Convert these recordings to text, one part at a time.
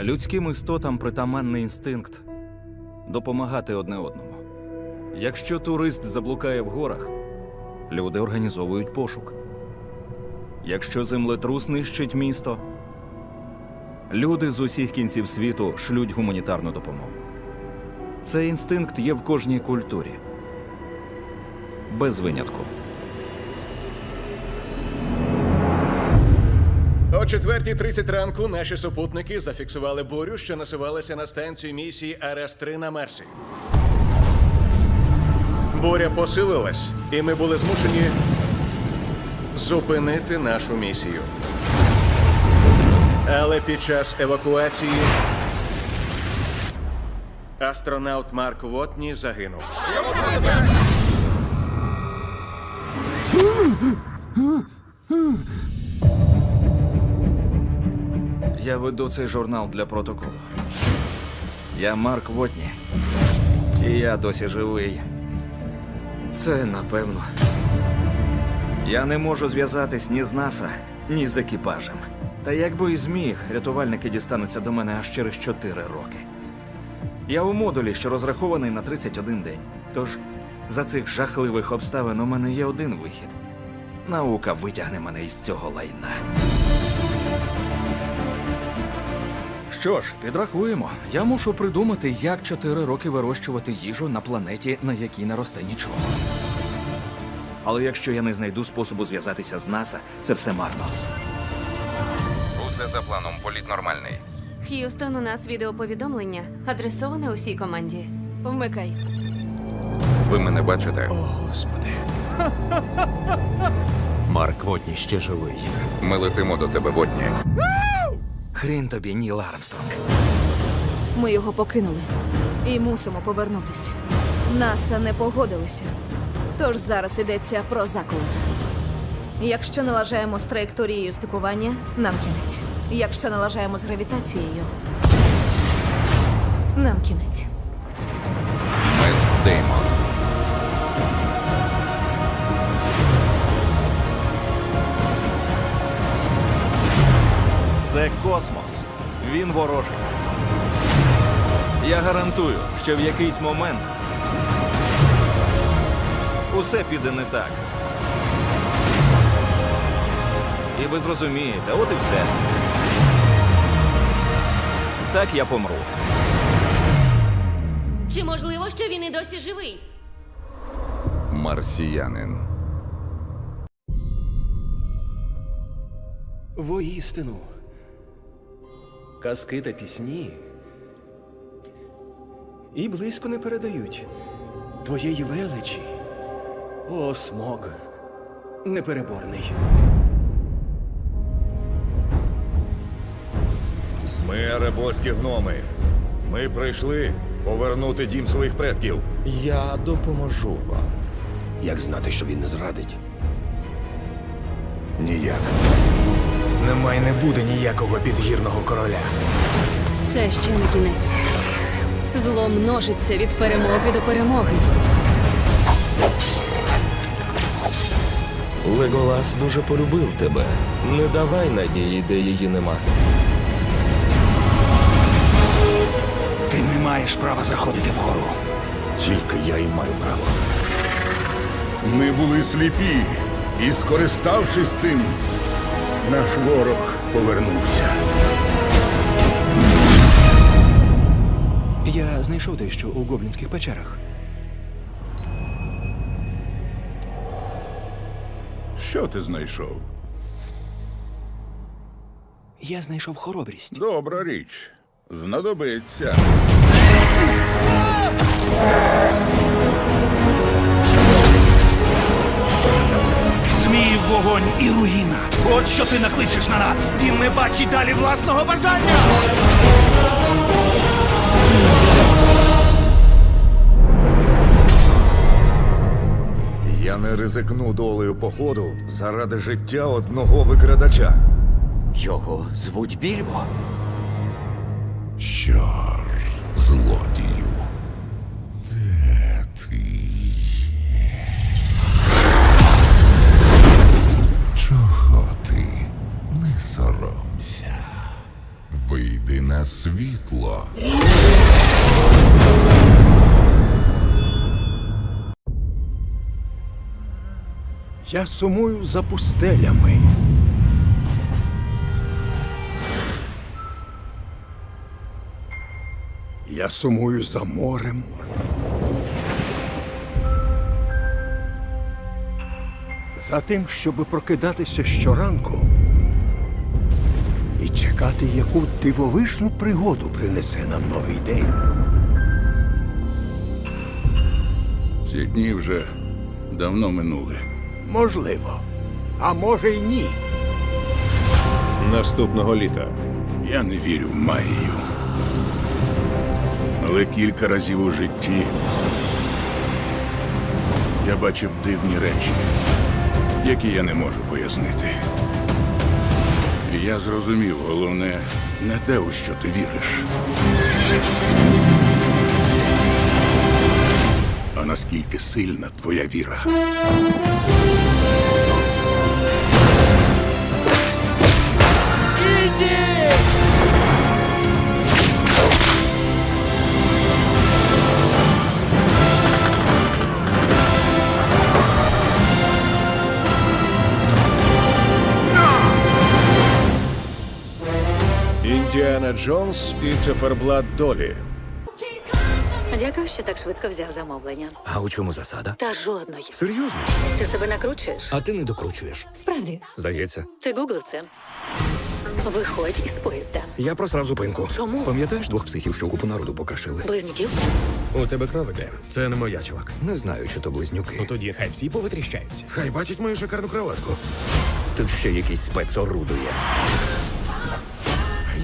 Людським істотам притаманний інстинкт допомагати одне одному. Якщо турист заблукає в горах, люди організовують пошук. Якщо землетрус нищить місто, люди з усіх кінців світу шлють гуманітарну допомогу. Цей інстинкт є в кожній культурі. Без винятку. 4.30 ранку наші супутники зафіксували бурю, що насувалася на станцію місії РС-3 на Мерсі. Буря посилилась, і ми були змушені зупинити нашу місію. Але під час евакуації астронавт Марк Вотні загинув. Я веду цей журнал для протоколу. Я Марк Вотні. І я досі живий. Це напевно. Я не можу зв'язатись ні з НАСА, ні з екіпажем. Та якби і зміг, рятувальники дістануться до мене аж через 4 роки. Я у модулі, що розрахований на 31 день. Тож за цих жахливих обставин у мене є один вихід. Наука витягне мене із цього лайна. Що ж, підрахуємо. Я мушу придумати, як чотири роки вирощувати їжу на планеті, на якій не росте нічого. Але якщо я не знайду способу зв'язатися з НАСА, це все марно. Усе за планом, політ нормальний. Х'юстон, у нас відеоповідомлення, адресоване усій команді. Вмикай. Ви мене бачите? Господи. Марк Вотні ще живий. Ми летимо до тебе, Водні. Хрін тобі, Ніл Армстронг. Ми його покинули і мусимо повернутись. НАСА не погодилися. Тож зараз йдеться про заколот. Якщо налажаємо з траєкторією стикування, нам кінець. Якщо налажаємо з гравітацією, нам кінець. Мет Деймон. Це космос. Він ворожий. Я гарантую, що в якийсь момент усе піде не так. І ви зрозумієте, от і все. Так я помру. Чи можливо, що він і досі живий? Марсіянин. Воістину. Казки та пісні. І близько не передають твоєї величі. О, смог. Непереборний. Ми арабольські гноми. Ми прийшли повернути дім своїх предків. Я допоможу вам. Як знати, що він не зрадить? Ніяк. Нема й не буде ніякого підгірного короля. Це ще не кінець. Зло множиться від перемоги до перемоги. Леголас дуже полюбив тебе. Не давай надії, де її нема. Ти не маєш права заходити вгору. Тільки я і маю право. Ми були сліпі, і, скориставшись цим, наш ворог повернувся. Я знайшов дещо у гоблінських печерах. Що ти знайшов? Я знайшов хоробрість. Добра річ. Знадобиться. Вогонь і руїна. От що ти накличеш на нас. Він не бачить далі власного бажання. Я не ризикну долею походу заради життя одного викрадача. Його звуть Більбо. Чор, злодію. Вийди на світло. Я сумую за пустелями. Я сумую за морем. За тим, щоби прокидатися щоранку і чекати, яку дивовижну пригоду принесе нам новий день. Ці дні вже давно минули. Можливо, а може й ні. Наступного літа. Я не вірю в магію. Але кілька разів у житті я бачив дивні речі, які я не можу пояснити. Я зрозумів, головне не те, у що ти віриш. А наскільки сильна твоя віра. Індіана Джонс і циферблат долі. Дякую, що так швидко взяв замовлення. А у чому засада? Та жодної. Серйозно? Ти себе накручуєш? А ти не докручуєш. Справді, Здається. ти гуглив це. Виходь із поїзда. Я просрав зупинку. Чому? Пам'ятаєш двох психів, що купу народу покашили? Близнюків? У тебе кров іде. Це не моя, чувак. Не знаю, чи то близнюки. Ну тоді хай всі повитріщаються. Хай бачить мою шикарну кроватку. Тут ще якийсь спецорудує.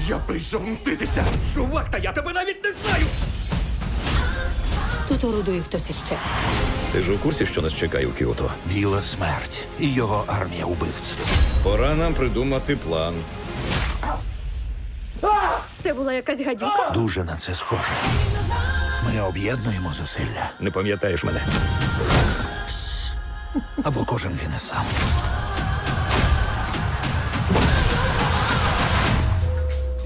Я прийшов мститися. Чувак, та я тебе навіть не знаю. Тут орудує хтось іще. Ти ж у курсі, що нас чекає у Кіото? Біла смерть і його армія убивців. Пора нам придумати план. Це була якась гадюка. Дуже на це схоже. Ми об'єднуємо зусилля. Не пам'ятаєш мене? Або кожен гине сам.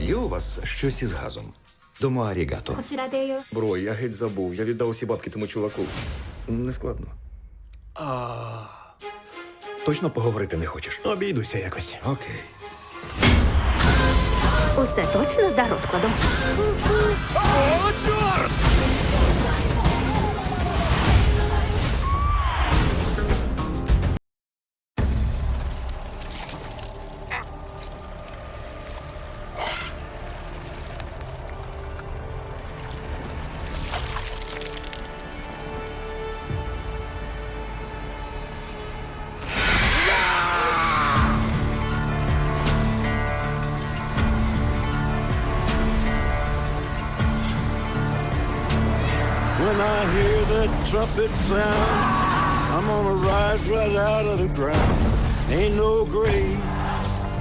Є у вас щось із газом? Домо арігато. Бро, я геть забув. Я віддав усі бабки тому чуваку. Не складно. А... Точно поговорити не хочеш? Обійдуся якось. Окей. Усе точно за розкладом. When that trumpet sound, I'm gonna rise right out of the ground. Ain't no grave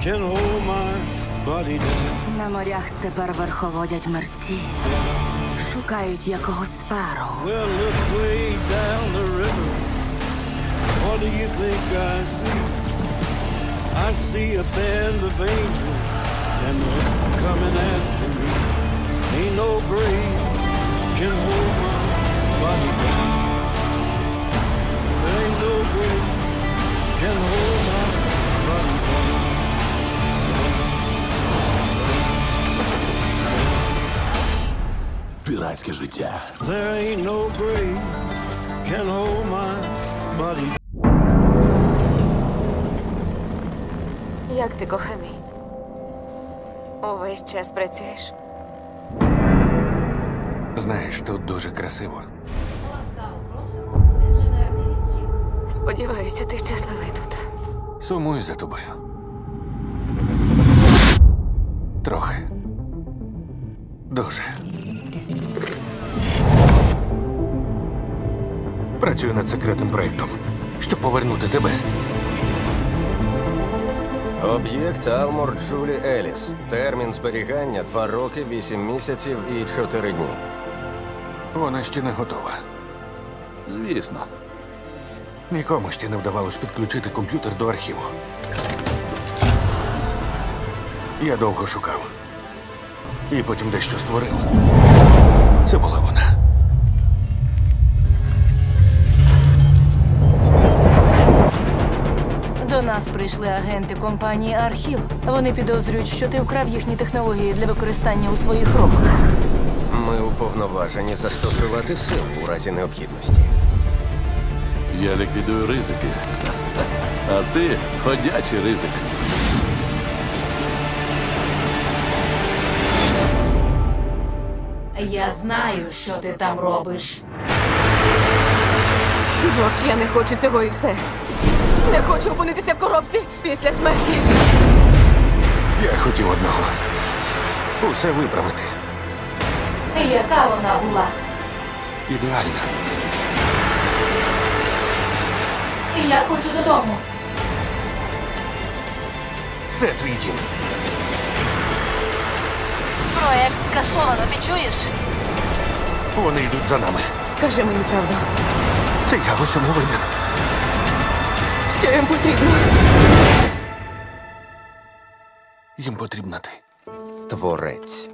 can hold my body down. На морях тепер верховодять мерці. Шукають якогось спару. Well, look way down the river. What do you think I see? I see a band of angels, and they're coming after me. Ain't no grave can hold my body down. There ain't no grave can hold my body down. Піратське життя. There ain't no grave can hold my body Як ти коханий? Увесь час працюєш. Знаєш, тут дуже красиво. Сподіваюся, ти щасливий тут. Сумую за тобою. Трохи. Дуже. Працюю над секретним проєктом, щоб повернути тебе. Об'єкт Алмор Джулі Еліс. Термін зберігання 2 роки, 8 місяців і 4 дні. Вона ще не готова. Звісно. Нікому ще не вдавалось підключити комп'ютер до архіву. Я довго шукав. І потім дещо створила. Це була вона. До нас прийшли агенти компанії Архів. Вони підозрюють, що ти вкрав їхні технології для використання у своїх роботах. Ми уповноважені застосувати силу у разі необхідності. Я ліквідую ризики. А ти ходячий ризик. Я знаю, що ти там робиш. Джордж, я не хочу цього і все. Не хочу опинитися в коробці після смерті. Я хотів одного. Усе виправити. Яка вона була? Ідеально. Я хочу додому. Це твій дім. Проект скасовано, ти чуєш? Вони йдуть за нами. Скажи мені правду, Це я в усьому винен. що їм потрібно. Їм потрібна ти. Творець.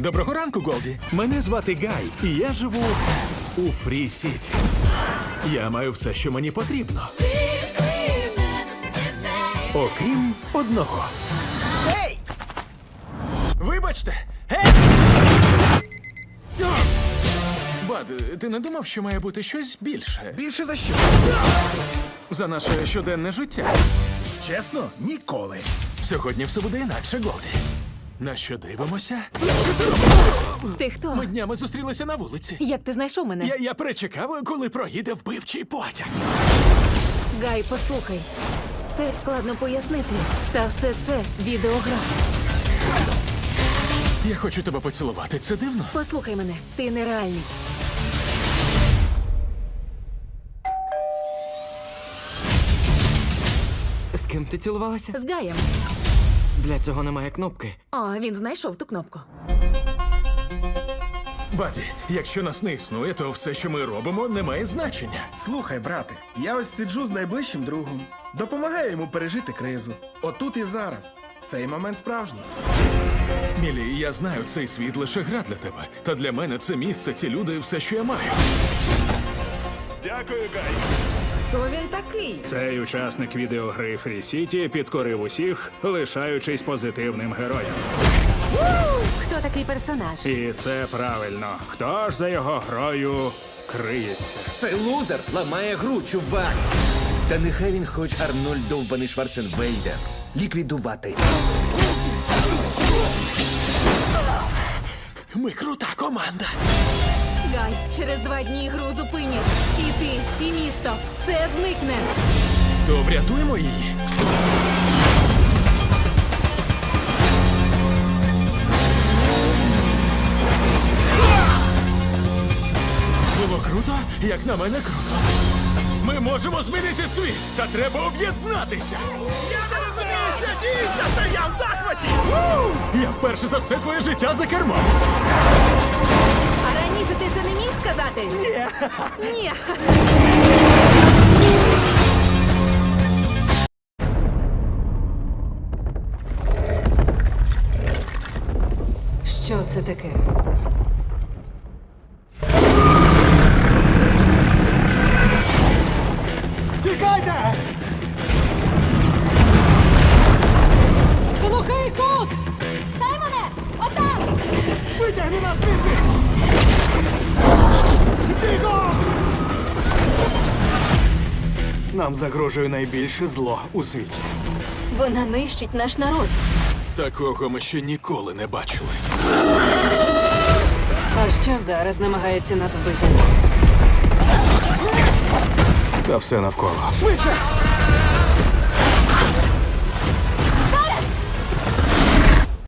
Доброго ранку, Голді. Мене звати Гай, і я живу у Фрі Сіті. Я маю все, що мені потрібно. Окрім одного. Гей! Вибачте! Гей! Бад, ти не думав, що має бути щось більше? Більше за що? За наше щоденне життя. Чесно, ніколи. Сьогодні все буде інакше, Голді. На що дивимося? Ти хто? Ми днями зустрілися на вулиці. Як ти знайшов мене? Я, я перечекав, коли проїде вбивчий потяг. Гай, послухай. Це складно пояснити. Та все це відеогра. Я хочу тебе поцілувати. Це дивно? Послухай мене, ти нереальний. З ким ти цілувалася? З Гаєм. Для цього немає кнопки. О, він знайшов ту кнопку. Баді, якщо нас не існує, то все, що ми робимо, не має значення. Слухай, брате, я ось сиджу з найближчим другом. Допомагаю йому пережити кризу. Отут і зараз. Цей момент справжній. Мілі, я знаю, цей світ лише гра для тебе. Та для мене це місце, ці люди, все, що я маю. Дякую, Гай. Хто він такий? Цей учасник відеогри Free City підкорив усіх, лишаючись позитивним героєм. Хто такий персонаж? І це правильно. Хто ж за його грою криється? Цей лузер ламає гру, чувак. Та нехай він хоч Арнольд довбаний Шварценвейдер. Ліквідувати. Ми крута команда. Гай, через два дні гру зупинять. І ти, і місто. Все зникне. То врятуємо її. Було круто, як на мене круто. Ми можемо змінити світ, та треба об'єднатися. Я не розумію, що діється, та в захваті! Я вперше за все своє життя за кермом. Раніше ти це не міг сказати? Ні. Ні. Що це таке? Нам загрожує найбільше зло у світі. Вона нищить наш народ. Такого ми ще ніколи не бачили. А що зараз намагається нас вбити? Та все навколо. Швидше!